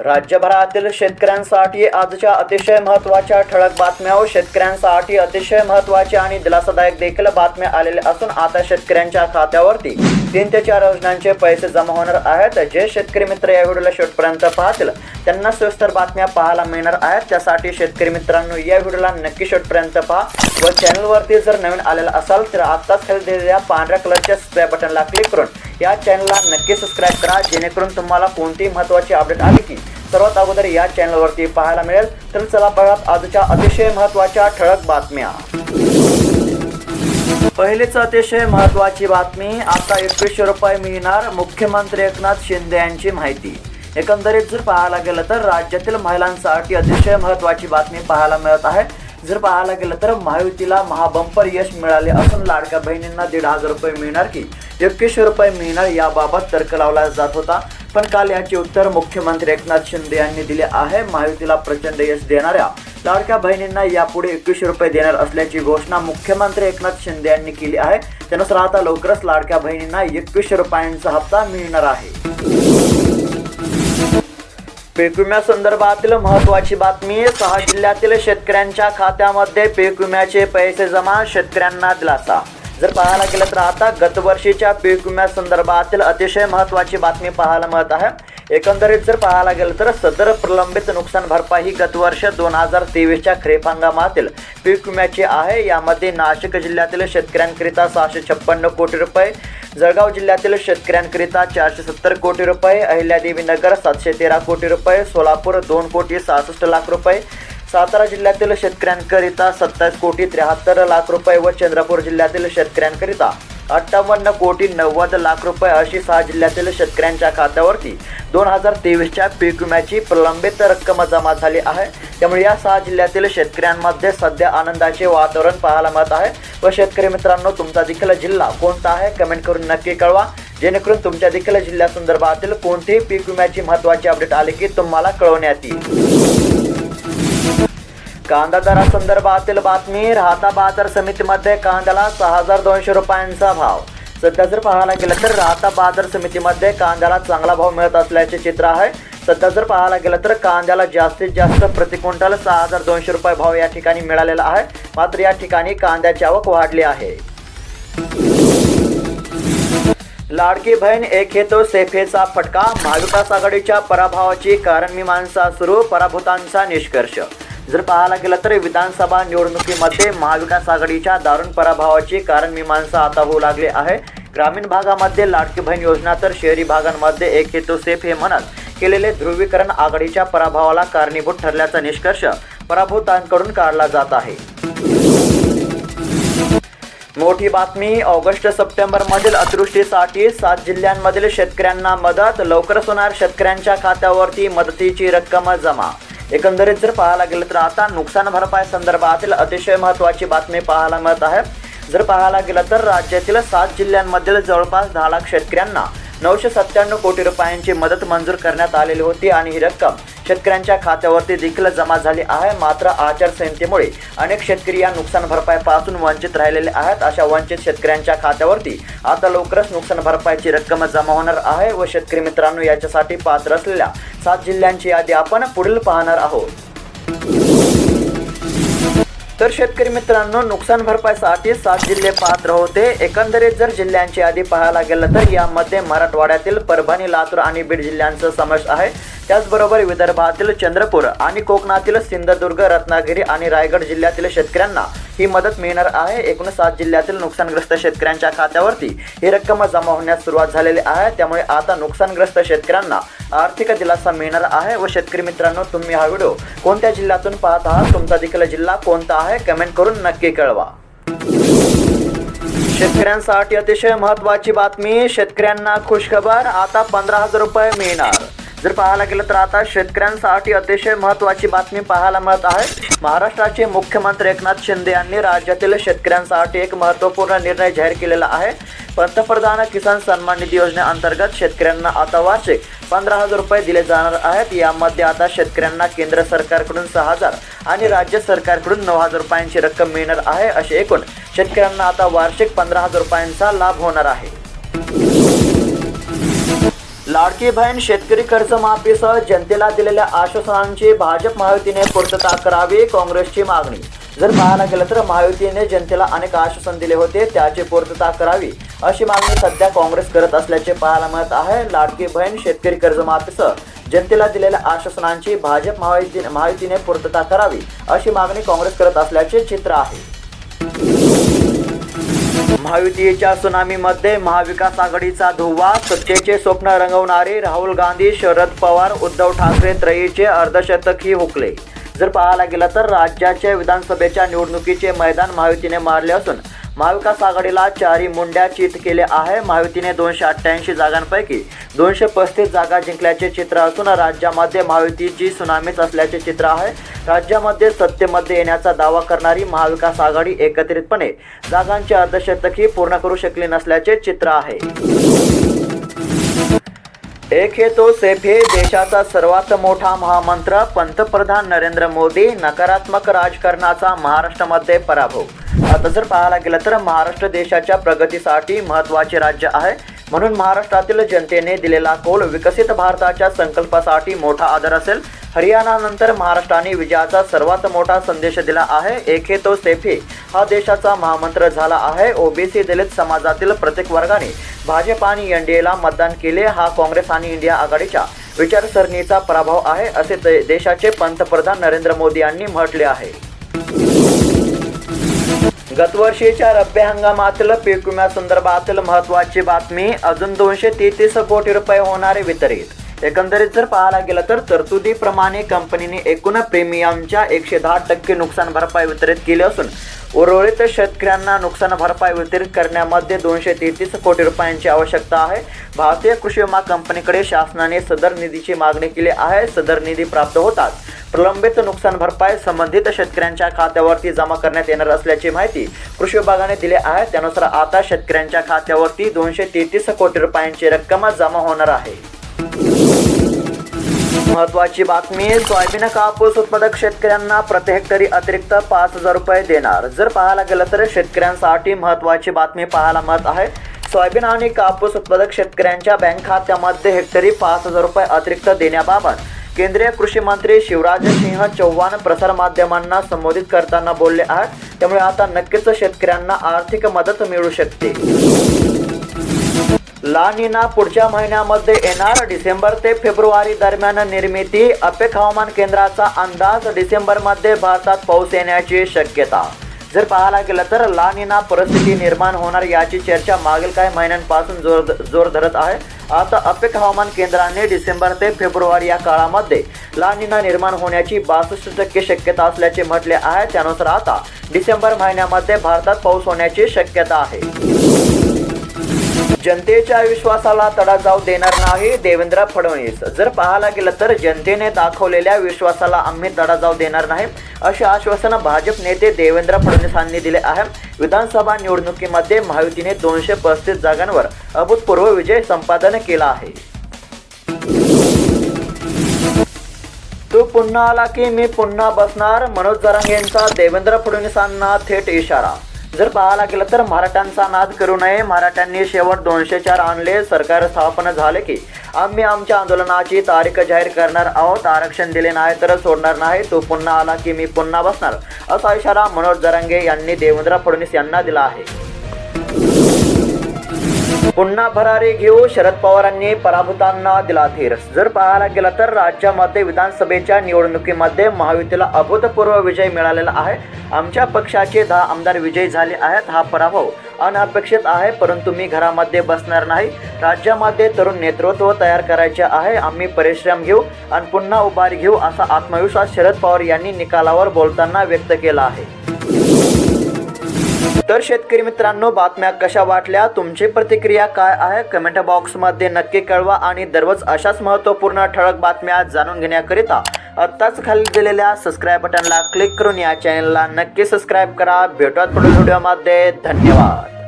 राज्यभरातील शेतकऱ्यांसाठी आजच्या अतिशय महत्त्वाच्या ठळक बातम्या व शेतकऱ्यांसाठी अतिशय महत्त्वाच्या आणि दिलासादायक देखील बातम्या आलेल्या असून आता शेतकऱ्यांच्या खात्यावरती तीन ते चार योजनांचे पैसे जमा होणार आहेत. जे शेतकरी मित्र या व्हिडिओला शेवटपर्यंत पाहतील त्यांना सविस्तर बातम्या पाहायला मिळणार आहेत. त्यासाठी शेतकरी मित्रांनो या व्हिडिओला नक्की शेवटपर्यंत पहा. व चॅनलवरती जर नवीन आलेला असाल तर आत्ताच खाली दिलेल्या पांढऱ्या कलरच्या सबस्क्राईब बटनला क्लिक करून या चॅनलला नक्की सबस्क्राईब करा. जेणेकरून तुम्हाला कोणतीही महत्त्वाची अपडेट आली की सर्वात अगोदर या चॅनलवरती पाहायला मिळेल. तर चला बघा आजच्या अतिशय महत्त्वाच्या ठळक बातम्या. पहिलीच अतिशय महत्त्वाची बातमी आता एकवीसशे रुपये मिळणार मुख्यमंत्री एकनाथ शिंदे यांची माहिती. एकंदरीत जर पाहायला गेलं तर राज्यातील महिलांसाठी अतिशय महत्त्वाची बातमी पाहायला मिळत आहे. जर पाहायला गेलं तर महायुतीला महाबंपर यश मिळाले असून लाडक्या बहिणींना दीड हजार रुपये मिळणार की एकवीसशे रुपये मिळणार याबाबत तर्क लावला जात होता. पण काल याचे उत्तर मुख्यमंत्री एकनाथ शिंदे यांनी दिले आहे. महायुतीला प्रचंड यश देणाऱ्या लाडक्या बहिणींना यापुढे एकवीसशे रुपये देणार असल्याची घोषणा मुख्यमंत्री एकनाथ शिंदे यांनी केली आहे. त्यानुसार आता लवकरच लाडक्या बहिणींना एकवीसशे रुपयांचा हप्ता मिळणार आहे. पीक विम्यासंदर्भातील महत्त्वाची बातमी सहा जिल्ह्यातील शेतकऱ्यांच्या खात्यामध्ये पीक विम्याचे पैसे जमा शेतकऱ्यांना दिलासा. जर पाहायला गेलं तर आता गतवर्षीच्या पीक विम्यासंदर्भातील अतिशय महत्त्वाची बातमी पाहायला मिळत आहे. एकंदरीत जर पाहायला गेलं तर सदर प्रलंबित नुकसान भरपाई ही गतवर्ष दोन हजार तेवीसच्या खरीप हंगामातील पीक विम्याची आहे. यामध्ये नाशिक जिल्ह्यातील शेतकऱ्यांकरिता सहाशे छप्पन्न कोटी रुपये जळगाव जिल्ह्यातील शेतकऱ्यांकरिता चारशे सत्तर कोटी रुपये अहिल्यादेवी नगर सातशे तेरा कोटी रुपये सोलापूर दोन कोटी सहासष्ट लाख रुपये सातारा जिल्ह्यातील शेतकऱ्यांकरिता सत्तावीस कोटी त्र्याहत्तर लाख रुपये व चंद्रपूर जिल्ह्यातील शेतकऱ्यांकरिता अठ्ठावन्न कोटी नव्वद लाख रुपये अशी सहा जिल्ह्यातील शेतकऱ्यांच्या खात्यावरती दोन हजार तेवीसच्या पीक विम्याची प्रलंबित रक्कम जमा झाली आहे. त्यामुळे या सहा जिल्ह्यातील शेतकऱ्यांमध्ये सध्या आनंदाचे वातावरण पाहायला मिळत आहे. व शेतकरी मित्रांनो तुमचा देखील जिल्हा कोणता आहे कमेंट करून नक्की कळवा. जेणेकरून तुमच्या देखील जिल्ह्यासंदर्भातील कोणतेही पीक विम्याची महत्त्वाची अपडेट आली की तुम्हाला कळवण्यात येईल. कांदा दरासंदर्भातील बातमी राहता बाजार समितीमध्ये कांद्याला सहा हजार दोनशे रुपयांचा भाव. सध्या जर पाहायला गेलं तर राहता बाजार समितीमध्ये कांद्याला चांगला भाव मिळत असल्याचे चित्र आहे. सध्या जर पाहायला गेलं तर कांद्याला जास्तीत जास्त प्रति क्विंटल सहा हजार दोनशे रुपये भाव या ठिकाणी मिळालेला आहे. मात्र या ठिकाणी कांद्याची आवक वाढली आहे. लाडकी बहीण एक हेतू सेफेचा फटका. महाविकास आघाडीच्या पराभवाची कारणमीमांसा सुरू पराभूतांचा निष्कर्ष. जर पाहायला गेलं तर विधानसभा निवडणुकीमध्ये महाविकास आघाडीच्या दारुण पराभवाची कारणमीमांसा आता होऊ लागली आहे. ग्रामीण भागामध्ये लाडकी बहीण योजना तर शहरी भागांमध्ये एक हेतू सेफ हे म्हणत केलेले ध्रुवीकरण आघाडीच्या पराभवाला कारणीभूत ठरल्याचा निष्कर्ष पराभूतांकडून काढला जात आहे. मोठी बातमी ऑगस्ट सप्टेंबर मधील अतिवृष्टीसाठी सात जिल्ह्यांमधील शेतकऱ्यांना मदत. लवकरच होणार शेतकऱ्यांच्या खात्यावरती मदतीची रक्कम जमा एकंदरीत जर पाहायला गेलं तर आता नुकसान भरपाई संदर्भातील अतिशय महत्त्वाची बातमी पाहायला मिळत आहे. जर पाहायला गेलं तर राज्यातील सात जिल्ह्यांमधील जवळपास दहा लाख शेतकऱ्यांना नऊशे सत्त्याण्णव कोटी रुपयांची मदत मंजूर करण्यात आलेली होती आणि ही रक्कम शेतकऱ्यांच्या खात्यावरती देखील जमा झाली आहे. मात्र आचारसंहितेमुळे अनेक शेतकरी या नुकसान भरपाईपासून वंचित राहिलेले आहेत. अशा वंचित शेतकऱ्यांच्या खात्यावरती आता लवकरच नुकसान भरपाईची रक्कम जमा होणार आहे व शेतकरी मित्रांनो याच्यासाठी पात्र असलेल्या सात जिल्ह्यांची यादी आपण पुढील पाहणार आहोत. तर शेतकरी मित्रांनो नुकसान भरपाईसाठी सात जिल्हे पात्र होते. एकंदरीत जर जिल्ह्यांची यादी पाहायला गेलं तर यामध्ये मराठवाड्यातील परभणी लातूर आणि बीड जिल्ह्यांचा समावेश आहे. त्याचबरोबर विदर्भातील चंद्रपूर आणि कोकणातील सिंधुदुर्ग रत्नागिरी आणि रायगड जिल्ह्यातील शेतकऱ्यांना ही मदत मिळणार आहे. एकूण सात जिल्ह्यातील नुकसानग्रस्त शेतकऱ्यांच्या खात्यावरती ही रक्कम जमा होण्यास सुरुवात झालेली आहे. त्यामुळे आता नुकसानग्रस्त शेतकऱ्यांना आर्थिक दिलासा मिळणार आहे व शेतकरी मित्रांनो तुम्ही हा व्हिडिओ कोणत्या जिल्ह्यातून पाहत आहात? तुमचा देखील जिल्हा कोणता आहे? कमेंट करून नक्की कळवा. शेतकऱ्यांसाठी अतिशय महत्त्वाची बातमी शेतकऱ्यांना खुशखबर. आता पंधरा हजार रुपये मिळणार. जर पाहायला गेलं तर आता शेतकऱ्यांसाठी अतिशय महत्त्वाची बातमी पाहायला मिळत आहे. महाराष्ट्राचे मुख्यमंत्री एकनाथ शिंदे यांनी राज्यातील शेतकऱ्यांसाठी एक महत्त्वपूर्ण निर्णय जाहीर केलेला आहे. पंतप्रधान किसान सन्मान निधी योजनेअंतर्गत शेतकऱ्यांना आता वार्षिक पंधरा हजार रुपये दिले जाणार आहेत. यामध्ये आता शेतकऱ्यांना केंद्र सरकारकडून सहा हजार आणि राज्य सरकारकडून नऊ हजार रुपयांची रक्कम मिळणार आहे. असे एकूण शेतकऱ्यांना आता वार्षिक पंधरा हजार रुपयांचा लाभ होणार आहे. लाडकी बहीण शेतकरी कर्जमाफीसह जनतेला दिलेल्या आश्वासनांची भाजप महायुतीने पूर्तता करावी काँग्रेसची मागणी. जर पाहायला गेलं तर महायुतीने जनतेला अनेक आश्वासन दिले होते त्याची पूर्तता करावी अशी मागणी सध्या काँग्रेस करत असल्याचे पाहायला मिळत आहे. लाडकी बहीण शेतकरी कर्जमाफीसह जनतेला दिलेल्या आश्वासनांची भाजप महायुती महायुतीने पूर्तता करावी अशी मागणी काँग्रेस करत असल्याचे चित्र आहे. महायुतीच्या सुनामीमध्ये महाविकास आघाडीचा धुव्वा सत्तेचे स्वप्न रंगवणारे राहुल गांधी शरद पवार उद्धव ठाकरे त्रयीचे अर्धशतकही हुकले. जर पाहायला गेलं तर राज्याच्या विधानसभेच्या निवडणुकीचे मैदान महायुतीने मारले असून महाविकास आघाडीला चारी मुंड्या चित केले आहे. महायुतीने दोनशे अठ्ठ्याऐंशी जागांपैकी दोनशे पस्तीस जागा जिंकल्याचे चित्र असून राज्यामध्ये महायुतीची सुनामीच असल्याचे चित्र आहे. राज्यामध्ये सत्तेमध्ये येण्याचा दावा करणारी महाविकास आघाडी एकत्रितपणे जागांचे अर्धशतकही पूर्ण करू शकली नसल्याचे चित्र आहे. एक हे तो सेफ हे देशाचा सर्वात मोठा महामंत्र पंतप्रधान नरेंद्र मोदी नकारात्मक राजकारणाचा महाराष्ट्रामध्ये पराभव. आता जर पाहायला गेलं तर महाराष्ट्र देशाच्या प्रगतीसाठी महत्त्वाचे राज्य आहे. म्हणून महाराष्ट्रातील जनतेने दिलेला कौल विकसित भारताच्या संकल्पासाठी मोठा आदर असेल. हरियाणानंतर महाराष्ट्राने विजयाचा सर्वात मोठा संदेश दिला आहे. एक हे तो सेफी. हा देशाचा महामंत्र झाला आहे. ओबीसी दलित समाजातील प्रत्येक वर्गाने भाजप आणि एनडीएला मतदान केले. हा काँग्रेस आणि इंडिया आघाडीच्या विचारसरणीचा पराभव आहे असे देशाचे पंतप्रधान नरेंद्र मोदी यांनी म्हटले आहे. गतवर्षीच्या रब्बी हंगामातील पीक विम्यासंदर्भातील महत्त्वाची बातमी अजून दोनशे तेहतीस कोटी रुपये होणारे वितरित. एकंदरीत जर पाहायला गेलं तर तरतुदीप्रमाणे कंपनीने एकूण प्रीमियमच्या एकशे दहा टक्के नुकसान भरपाई वितरित केली असून उर्वरित शेतकऱ्यांना नुकसान भरपाई वितरित करण्यामध्ये दोनशे तेहतीस कोटी रुपयांची आवश्यकता आहे. भारतीय कृषी विमा कंपनीकडे शासनाने सदर निधीची मागणी केली आहे. सदर निधी प्राप्त होतात प्रलंबित नुकसान भरपाई संबंधित शेतकऱ्यांच्या खात्यावरती जमा करण्यात येणार असल्याची माहिती कृषी विभागाने दिली आहे. त्यानुसार आता शेतकऱ्यांच्या खात्यावरती दोनशे तेहतीस कोटी रुपयांची रक्कम जमा होणार आहे. महत्वाची बातमी सोयाबीन कापूस उत्पादक शेतकऱ्यांना प्रति हेक्टरी अतिरिक्त पाच हजार रुपये देणार. जर पाहायला गेलं तर शेतकऱ्यांसाठी महत्वाची बातमी पाहायला मत आहे. सोयाबीन आणि कापूस उत्पादक शेतकऱ्यांच्या बँक खात्यामध्ये हेक्टरी पाच हजार रुपये अतिरिक्त देण्याबाबत केंद्रीय कृषी मंत्री शिवराज सिंह चौहान प्रसारमाध्यमांना संबोधित करताना बोलले आहेत. त्यामुळे आता नक्कीच शेतकऱ्यांना आर्थिक मदत मिळू शकते. लानिना पुढच्या महिन्यामध्ये येणार. डिसेंबर ते फेब्रुवारी दरम्यान निर्मिती अपेक हवामान केंद्राचा अंदाज डिसेंबरमध्ये भारतात पाऊस येण्याची शक्यता. जर पाहायला गेलं तर लानिना परिस्थिती निर्माण होणार याची चर्चा मागील काही महिन्यांपासून जोर जोर धरत आहे. आता अपेक हवामान केंद्राने डिसेंबर ते फेब्रुवारी या काळामध्ये लानिना निर्माण होण्याची बासष्ट टक्के शक्यता असल्याचे म्हटले आहे. त्यानुसार आता डिसेंबर महिन्यामध्ये भारतात पाऊस होण्याची शक्यता आहे. जनतेच्या विश्वासाला तडा जाऊ देणार नाही देवेंद्र फडणवीस. जर पाहायला गेलं तर जनतेने दाखवलेल्या विश्वासाला आम्ही तडा जाऊ देणार नाही असे आश्वासन भाजप नेते देवेंद्र फडणवीसांनी दिले आहे. विधानसभा निवडणुकीमध्ये महायुतीने दोनशे पस्तीस जागांवर अभूतपूर्व विजय संपादन केला आहे. तू पुन्हा आला की मी पुन्हा बसणार मनोज जरांगे यांचा देवेंद्र फडणवीसांना थेट इशारा. जर पाहायला गेलं तर मराठ्यांचा नाद करू नये. मराठ्यांनी शेवट दोनशे चार आणले. सरकार स्थापन झाले की आम्ही आमच्या आंदोलनाची तारीख जाहीर करणार आहोत. आरक्षण दिले नाही तर सोडणार नाही. तो पुन्हा आला की मी पुन्हा बसणार. असा इशारा मनोज जरांगे यांनी देवेंद्र फडणवीस यांना दिला आहे. पुन्हा भरारी घेऊ. शरद पवारांनी पराभूतांना दिला धीर. जर पाहायला गेला तर राज्यामध्ये विधानसभेच्या निवडणुकीमध्ये महायुतीला अभूतपूर्व विजय मिळालेला आहे. आमच्या पक्षाचे दहा आमदार विजयी झाले आहेत. हा पराभव अनपेक्षित आहे परंतु मी घरामध्ये बसणार नाही. राज्यामध्ये तरुण नेतृत्व तयार करायचे आहे. आम्ही परिश्रम घेऊ आणि पुन्हा उभारी घेऊ असा आत्मविश्वास शरद पवार यांनी निकालावर बोलताना व्यक्त केला आहे. तर शेतकरी मित्रांनो बातम्या कशा वाटल्या? तुमची प्रतिक्रिया काय आहे? कमेंट बॉक्समध्ये नक्की कळवा आणि दररोज अशाच महत्त्वपूर्ण ठळक बातम्या जाणून घेण्याकरिता आत्ताच खाली दिलेल्या सबस्क्राईब बटनला क्लिक करून या चॅनलला नक्की सबस्क्राईब करा. भेटूयात पुढील व्हिडिओमध्ये धन्यवाद.